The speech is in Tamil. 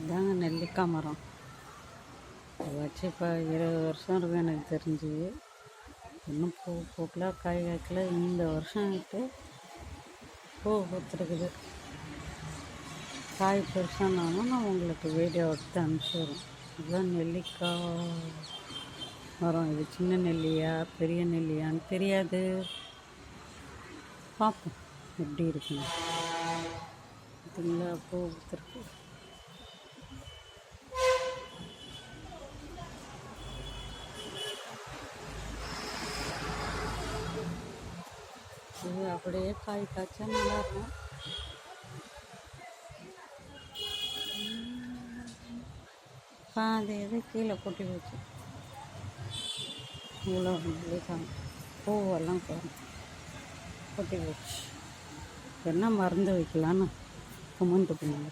இதாங்க நெல்லிக்காய் மரம். அதை வச்சு இப்போ இருபது வருஷம் இருக்கும் எனக்கு தெரிஞ்சு. இன்னும் பூ பூக்கல காய் காய்க்கல. இந்த வருஷம் விட்டு பூ பூத்துருக்குது. காய் பெருசானாலும் நான் உங்களுக்கு வீடியோ எடுத்து அனுப்பிச்சிடுறேன். இதுதான் நெல்லிக்காய் மரம். இது சின்ன நெல்லியா பெரிய நெல்லியான்னு தெரியாது. பார்ப்போம். எப்படி இருக்குன்னு. பார்த்தீங்களா பூ பூத்துருக்கு. இது அப்படியே காய் காய்ச்சா நல்லா இருக்கும் பாதி இது கீழே கொட்டி போச்சு. இவ்வளோ நெல்லிக்காய் பூவெல்லாம் கொட்டி போச்சு. என்ன மருந்து வைக்கலான்னு கமெண்ட் பண்ணுங்க.